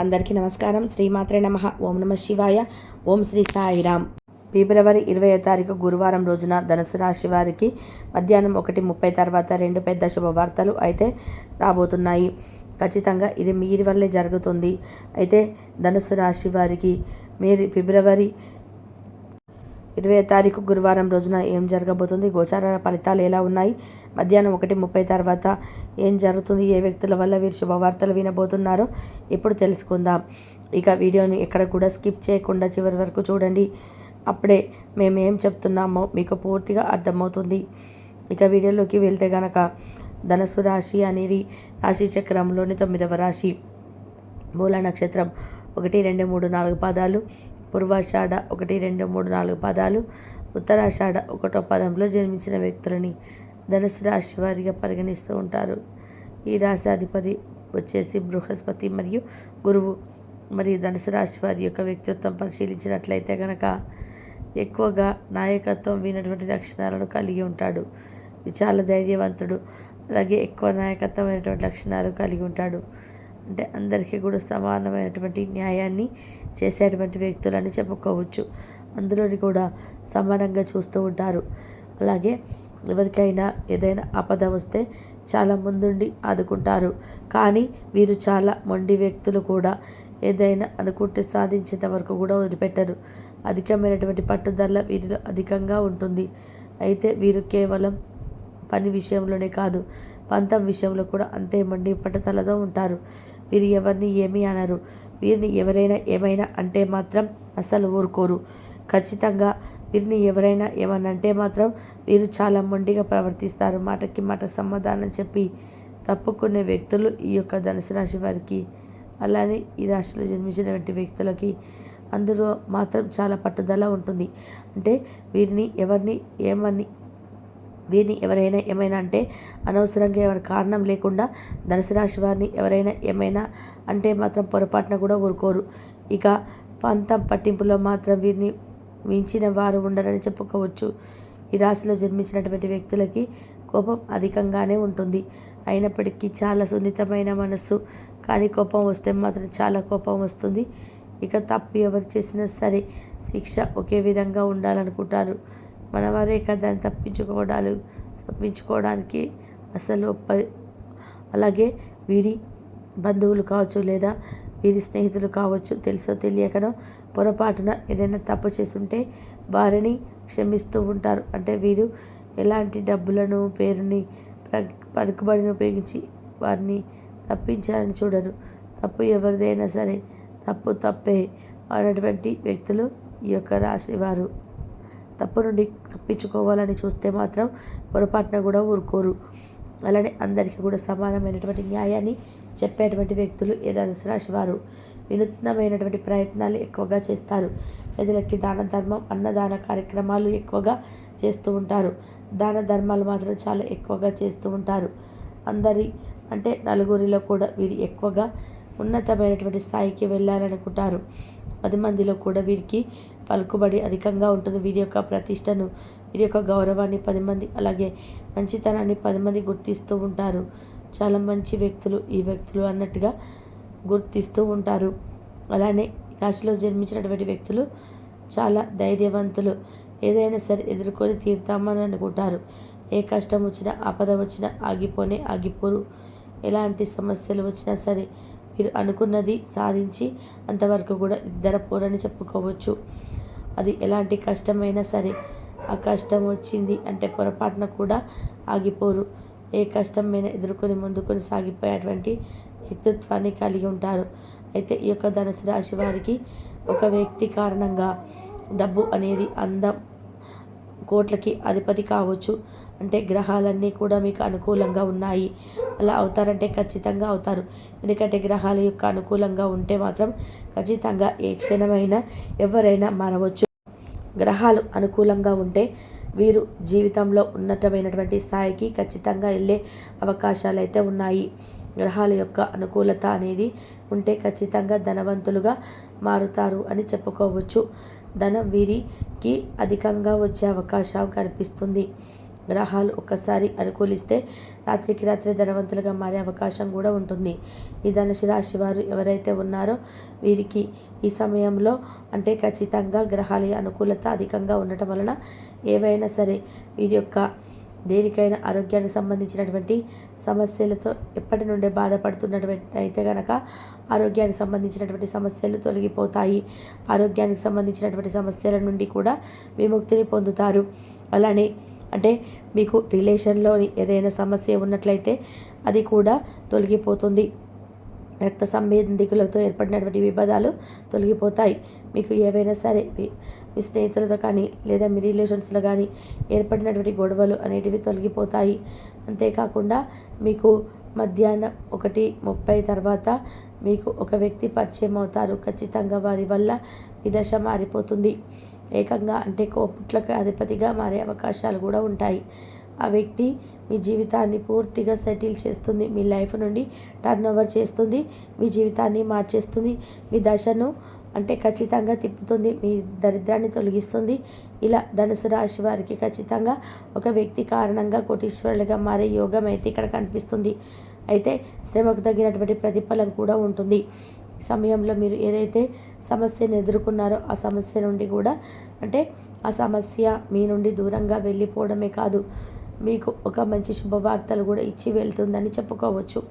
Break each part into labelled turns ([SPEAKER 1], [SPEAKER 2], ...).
[SPEAKER 1] అందరికీ నమస్కారం. శ్రీమాత్రే నమ. ఓం నమ శివాయ. ఓం శ్రీ సాయిరామ్. ఫిబ్రవరి ఇరవై తారీఖు గురువారం రోజున ధనుసు రాశి వారికి మధ్యాహ్నం ఒకటి ముప్పై తర్వాత రెండు పెద్ద శుభవార్తలు అయితే రాబోతున్నాయి. ఖచ్చితంగా ఇది మీరి వల్లే జరుగుతుంది. అయితే ధనుసు రాశి వారికి మీరు ఫిబ్రవరి ఇరవై తారీఖు గురువారం రోజున ఏం జరగబోతుంది? గోచార ఫలితాలు ఎలా ఉన్నాయి? మధ్యాహ్నం ఒకటి ముప్పై తర్వాత ఏం జరుగుతుంది? ఏ వ్యక్తుల వల్ల వీరు శుభవార్తలు వినబోతున్నారో? ఇప్పుడు తెలుసుకుందాం. ఇక వీడియోని ఎక్కడ కూడా స్కిప్ చేయకుండా చివరి వరకు చూడండి. అప్పుడే మేము ఏం చెప్తున్నామో మీకు పూర్తిగా అర్థమవుతుంది. ఇక వీడియోలోకి వెళ్తే గనక ధనస్సు రాశి అనేది రాశి చక్రంలోని తొమ్మిదవ రాశి. మూల నక్షత్రం ఒకటి రెండు మూడు నాలుగు పాదాలు. పూర్వాషాఢ ఒకటి రెండు మూడు నాలుగు పదాలు ఉత్తరాషాఢ ఒకటో పదంలో జన్మించిన వ్యక్తులని ధనుసు రాశి వారిగా పరిగణిస్తూ ఉంటారు. ఈ రాశి అధిపతి వచ్చేసి బృహస్పతి మరియు గురువు. మరియు ధనుసు రాశి వారి యొక్క వ్యక్తిత్వం పరిశీలించినట్లయితే కనుక ఎక్కువగా నాయకత్వం వినటువంటి లక్షణాలను కలిగి ఉంటాడు. చాలా ధైర్యవంతుడు. అలాగే ఎక్కువ నాయకత్వమైనటువంటి లక్షణాలు కలిగి ఉంటాడు. అంటే అందరికీ కూడా సమానమైనటువంటి న్యాయాన్ని చేసేటువంటి వ్యక్తులని చెప్పుకోవచ్చు. అందులోని కూడా సమానంగా చూస్తూ ఉంటారు. అలాగే ఎవరికైనా ఏదైనా ఆపద వస్తే చాలా ముందుండి ఆదుకుంటారు. కానీ వీరు చాలా మొండి వ్యక్తులు కూడా. ఏదైనా అనుకుంటే సాధించేంత వరకు కూడా వదిలిపెట్టరు. అధికమైనటువంటి పట్టుదల వీరిలో అధికంగా ఉంటుంది. అయితే వీరు కేవలం పని విషయంలోనే కాదు పంతం విషయంలో కూడా అంతే మండి పట్టుదలతో ఉంటారు. వీరు ఎవరిని ఏమీ అనరు. వీరిని ఎవరైనా ఏమైనా అంటే మాత్రం అస్సలు ఊరుకోరు. ఖచ్చితంగా వీరిని ఎవరైనా ఏమన్నా అంటే మాత్రం వీరు చాలా మొండిగా ప్రవర్తిస్తారు. మాటకి మాటకు సమాధానం చెప్పి తప్పుకునే వ్యక్తులు ఈ యొక్క ధనుసు రాశి వారికి. అలానే ఈ రాశిలో జన్మించినటువంటి వ్యక్తులకి అందులో మాత్రం చాలా పట్టుదల ఉంటుంది. అంటే వీరిని ఎవరిని ఏమని వీరిని ఎవరైనా ఏమైనా అంటే అనవసరంగా ఎవరి కారణం లేకుండా ధనుసు రాశి వారిని ఎవరైనా ఏమైనా అంటే మాత్రం పొరపాటున కూడా ఊరుకోరు. ఇక పంతం పట్టింపులో మాత్రం వీరిని మించిన వారు ఉండరని చెప్పుకోవచ్చు. ఈ రాశిలో జన్మించినటువంటి వ్యక్తులకి కోపం అధికంగానే ఉంటుంది. అయినప్పటికీ చాలా సున్నితమైన మనస్సు. కానీ కోపం వస్తే మాత్రం చాలా కోపం వస్తుంది. ఇక తప్పు ఎవరు చేసినా సరే శిక్ష ఒకే విధంగా ఉండాలనుకుంటారు. మనవారే కదా తప్పించుకోవడాలు తప్పించుకోవడానికి అసలు అలాగే వీరి బంధువులు కావచ్చు లేదా వీరి స్నేహితులు కావచ్చు తెలుసో తెలియకనో పొరపాటున ఏదైనా తప్పు చేస్తుంటే వారిని క్షమిస్తూ ఉంటారు. అంటే వీరు ఎలాంటి డబ్బులను పేరుని పలుకుబడిని ఉపయోగించి వారిని తప్పించాలని చూడరు. తప్పు ఎవరిదైనా సరే తప్పు తప్పే అన్నటువంటి వ్యక్తులు ఈ యొక్క రాశివారు. తప్పు నుండి తప్పించుకోవాలని చూస్తే మాత్రం పొరపాటున కూడా ఊరుకోరు. అలానే అందరికీ కూడా సమానమైనటువంటి న్యాయాన్ని చెప్పేటువంటి వ్యక్తులు ఈ రాశి వారు వినూత్నమైనటువంటి ప్రయత్నాలు ఎక్కువగా చేస్తారు. ప్రజలకి దాన ధర్మం అన్నదాన కార్యక్రమాలు ఎక్కువగా చేస్తూ ఉంటారు. దాన ధర్మాలు మాత్రం చాలా ఎక్కువగా చేస్తూ ఉంటారు. అందరి అంటే నలుగురిలో కూడా వీరు ఎక్కువగా ఉన్నతమైనటువంటి స్థాయికి వెళ్ళాలనుకుంటారు. పది మందిలో కూడా వీరికి పలుకుబడి అధికంగా ఉంటుంది. వీరి యొక్క ప్రతిష్టను వీరి యొక్క గౌరవాన్ని పది మంది అలాగే మంచితనాన్ని పది మంది గుర్తిస్తూ ఉంటారు. చాలా మంచి వ్యక్తులు ఈ వ్యక్తులు అన్నట్టుగా గుర్తిస్తూ ఉంటారు. అలానే రాశిలో జన్మించినటువంటి వ్యక్తులు చాలా ధైర్యవంతులు. ఏదైనా సరే ఎదుర్కొని తీరుతామని అనుకుంటారు. ఏ కష్టం వచ్చినా ఆపద వచ్చినా ఆగిపోనే ఆగిపోరు. ఎలాంటి సమస్యలు వచ్చినా సరే మీరు అనుకున్నది సాధించి అంతవరకు కూడా పోరని చెప్పుకోవచ్చు. అది ఎలాంటి కష్టమైనా సరే ఆ కష్టం వచ్చింది అంటే పొరపాటున కూడా ఆగిపోరు. ఏ కష్టమైనా ఎదుర్కొని ముందుకొని సాగిపోయేటువంటి వ్యక్తిత్వాన్ని కలిగి ఉంటారు. అయితే ఈ యొక్క ధనుసు రాశి వారికి ఒక వ్యక్తి కారణంగా డబ్బు అనేది అందం కోట్లకి అధిపతి కావచ్చు. అంటే గ్రహాలన్నీ కూడా మీకు అనుకూలంగా ఉన్నాయి. అలా అవుతారంటే ఖచ్చితంగా అవుతారు. ఎందుకంటే గ్రహాల యొక్క అనుకూలంగా ఉంటే మాత్రం ఖచ్చితంగా ఏ క్షణమైనా ఎవరైనా మారవచ్చు. గ్రహాలు అనుకూలంగా ఉంటే వీరు జీవితంలో ఉన్నతమైనటువంటి స్థాయికి ఖచ్చితంగా వెళ్ళే అవకాశాలు అయితే ఉన్నాయి. గ్రహాల యొక్క అనుకూలత అనేది ఉంటే ఖచ్చితంగా ధనవంతులుగా మారుతారు అని చెప్పుకోవచ్చు. ధనం వీరికి అధికంగా వచ్చే అవకాశం కనిపిస్తుంది. గ్రహాలు ఒక్కసారి అనుకూలిస్తే రాత్రికి రాత్రి ధనవంతులుగా మారే అవకాశం కూడా ఉంటుంది. ఈ ధనుసు రాశి వారు ఎవరైతే ఉన్నారో వీరికి ఈ సమయంలో అంటే ఖచ్చితంగా గ్రహాల అనుకూలత అధికంగా ఉండటం వలన ఏవైనా సరే వీరి యొక్క దేనికైనా ఆరోగ్యానికి సంబంధించినటువంటి సమస్యలతో ఎప్పటి నుండే బాధపడుతున్నటువంటి అయితే కనుక ఆరోగ్యానికి సంబంధించినటువంటి సమస్యలు తొలగిపోతాయి. ఆరోగ్యానికి సంబంధించినటువంటి సమస్యల నుండి కూడా విముక్తిని పొందుతారు. అలానే అంటే మీకు రిలేషన్లోని ఏదైనా సమస్య ఉన్నట్లయితే అది కూడా తొలగిపోతుంది. రక్త సంబంధికులతో ఏర్పడినటువంటి విభేదాలు తొలగిపోతాయి. మీకు ఏవైనా సరే మీ స్నేహితులతో కానీ లేదా మీ రిలేషన్స్లో కానీ ఏర్పడినటువంటి గొడవలు అనేటివి తొలగిపోతాయి. అంతేకాకుండా మీకు మధ్యాహ్నం ఒకటి ముప్పై తర్వాత మీకు ఒక వ్యక్తి పరిచయం అవుతారు. ఖచ్చితంగా వారి వల్ల ఈ దశ మారిపోతుంది. ఏకంగా అంటే కోపుట్లకు అధిపతిగా మారే అవకాశాలు కూడా ఉంటాయి. ఆ వ్యక్తి మీ జీవితాన్ని పూర్తిగా సెటిల్ చేస్తుంది. మీ లైఫ్ నుండి టర్న్ ఓవర్ చేస్తుంది. మీ జీవితాన్ని మార్చేస్తుంది. మీ దశను అంటే ఖచ్చితంగా తిప్పుతుంది. మీ దరిద్రాన్ని తొలగిస్తుంది. ఇలా ధనుసు రాశి వారికి ఖచ్చితంగా ఒక వ్యక్తి కారణంగా కోటీశ్వరులుగా మారే యోగం అయితే ఇక్కడ కనిపిస్తుంది. అయితే శ్రమకు తగినటువంటి ప్రతిఫలం కూడా ఉంటుంది. సమయంలో మీరు ఏదైతే సమస్యను ఎదుర్కొన్నారో ఆ సమస్య నుండి కూడా అంటే ఆ సమస్య మీ నుండి దూరంగా వెళ్ళిపోవడమే కాదు మీకు ఒక మంచి శుభవార్తలు కూడా ఇచ్చి వెళ్తుందని చెప్పుకోవచ్చు.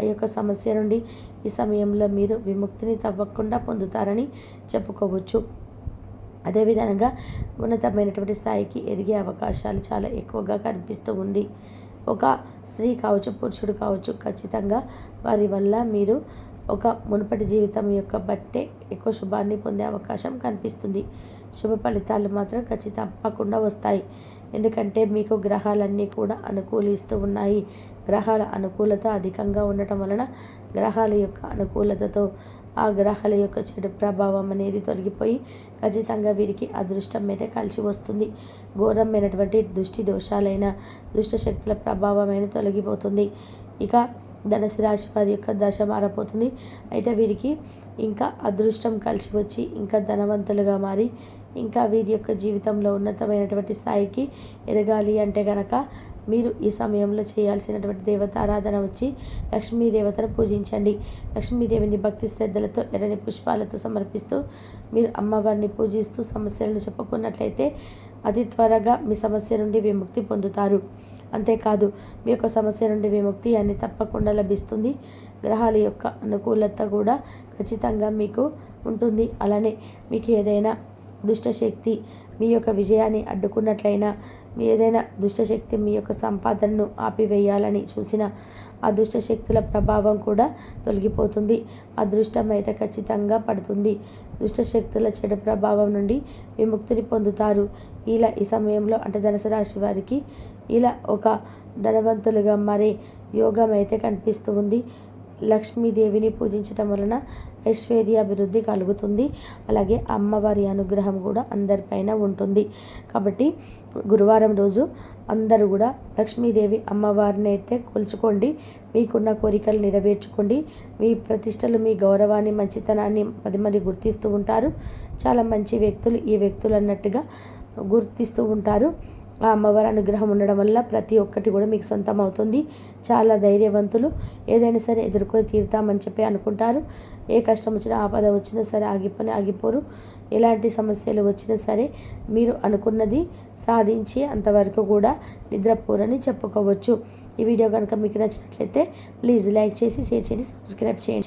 [SPEAKER 1] ఆ యొక్క సమస్య నుండి ఈ సమయంలో మీరు విముక్తిని తవ్వకుండా పొందుతారని చెప్పుకోవచ్చు. అదేవిధంగా ఉన్నతమైనటువంటి స్థాయికి ఎదిగే అవకాశాలు చాలా ఎక్కువగా కనిపిస్తూ ఉంది. ఒక స్త్రీ కావచ్చు పురుషుడు కావచ్చు ఖచ్చితంగా వారి వల్ల మీరు ఒక మునుపటి జీవితం యొక్క బట్టే ఎక్కువ శుభాన్ని పొందే అవకాశం కనిపిస్తుంది. శుభ ఫలితాలు మాత్రం ఖచ్చితంగా తప్పకుండా వస్తాయి. ఎందుకంటే మీకు గ్రహాలన్నీ కూడా అనుకూలిస్తూ ఉన్నాయి. గ్రహాల అనుకూలత అధికంగా ఉండటం వలన గ్రహాల యొక్క అనుకూలతతో ఆ గ్రహాల యొక్క చెడు ప్రభావం అనేది తొలగిపోయి ఖచ్చితంగా వీరికి అదృష్టం అయితే కలిసి వస్తుంది. ఘోరమైనటువంటి దృష్టి దోషాలైన దుష్ట శక్తుల ప్రభావమైన తొలగిపోతుంది. ఇక ధనుసు రాశి వారి యొక్క దశ మారపోతుంది అయితే వీరికి ఇంకా అదృష్టం కలిసి వచ్చి ఇంకా ధనవంతులుగా మారి ఇంకా వీరి యొక్క జీవితంలో ఉన్నతమైనటువంటి స్థాయికి ఎదగాలి అంటే కనుక మీరు ఈ సమయంలో చేయాల్సినటువంటి దేవత ఆరాధన వచ్చి లక్ష్మీ దేవతను పూజించండి. లక్ష్మీదేవిని భక్తి శ్రద్ధలతో ఎర్రని పుష్పాలతో సమర్పిస్తూ మీరు అమ్మవారిని పూజిస్తూ సమస్యలను చెప్పుకున్నట్లయితే అతి త్వరగా మీ సమస్య నుండి విముక్తి పొందుతారు. అంతేకాదు మీ యొక్క సమస్య నుండి విముక్తి అని తప్పకుండా లభిస్తుంది. గ్రహాల యొక్క అనుకూలత కూడా ఖచ్చితంగా మీకు ఉంటుంది. అలానే మీకు ఏదైనా దుష్టశక్తి మీ యొక్క విజయాన్ని అడ్డుకున్నట్లయినా మీ ఏదైనా దుష్టశక్తి మీ యొక్క సంపాదనను ఆపివేయాలని చూసిన ఆ దుష్టశక్తుల ప్రభావం కూడా తొలగిపోతుంది. అదృష్టం అయితే ఖచ్చితంగా పడుతుంది. దుష్టశక్తుల చెడు ప్రభావం నుండి విముక్తిని పొందుతారు. ఇలా ఈ సమయంలో అంటే ధనుసు రాశి వారికి ఇలా ఒక ధనవంతులుగా మారే యోగం అయితే కనిపిస్తూ ఉంది. లక్ష్మీదేవిని పూజించటం వలన ఐశ్వర్యాభివృద్ధి కలుగుతుంది. అలాగే అమ్మవారి అనుగ్రహం కూడా అందరిపైన ఉంటుంది. కాబట్టి గురువారం రోజు అందరూ కూడా లక్ష్మీదేవి అమ్మవారిని అయితే కొలుచుకోండి. మీకున్న కోరికలు నెరవేర్చుకోండి. మీ ప్రతిష్టలు మీ గౌరవాన్ని మంచితనాన్ని పది మంది గుర్తిస్తూ ఉంటారు. చాలా మంచి వ్యక్తులు ఈ వ్యక్తులు అన్నట్టుగా గుర్తిస్తూ ఉంటారు. ఆ అమ్మవారి అనుగ్రహం ఉండడం వల్ల ప్రతి ఒక్కటి కూడా మీకు సొంతం అవుతుంది. చాలా ధైర్యవంతులు. ఏదైనా సరే ఎదుర్కొని తీరుతామని చెప్పి అనుకుంటారు. ఏ కష్టం వచ్చినా ఆపద వచ్చినా సరే ఆగిపోని ఆగిపోరు. ఎలాంటి సమస్యలు వచ్చినా సరే మీరు అనుకున్నది సాధించి అంతవరకు కూడా నిద్రపోరని చెప్పుకోవచ్చు. ఈ వీడియో కనుక మీకు నచ్చినట్లయితే ప్లీజ్ లైక్ చేసి షేర్ చేసి సబ్స్క్రైబ్ చేయండి.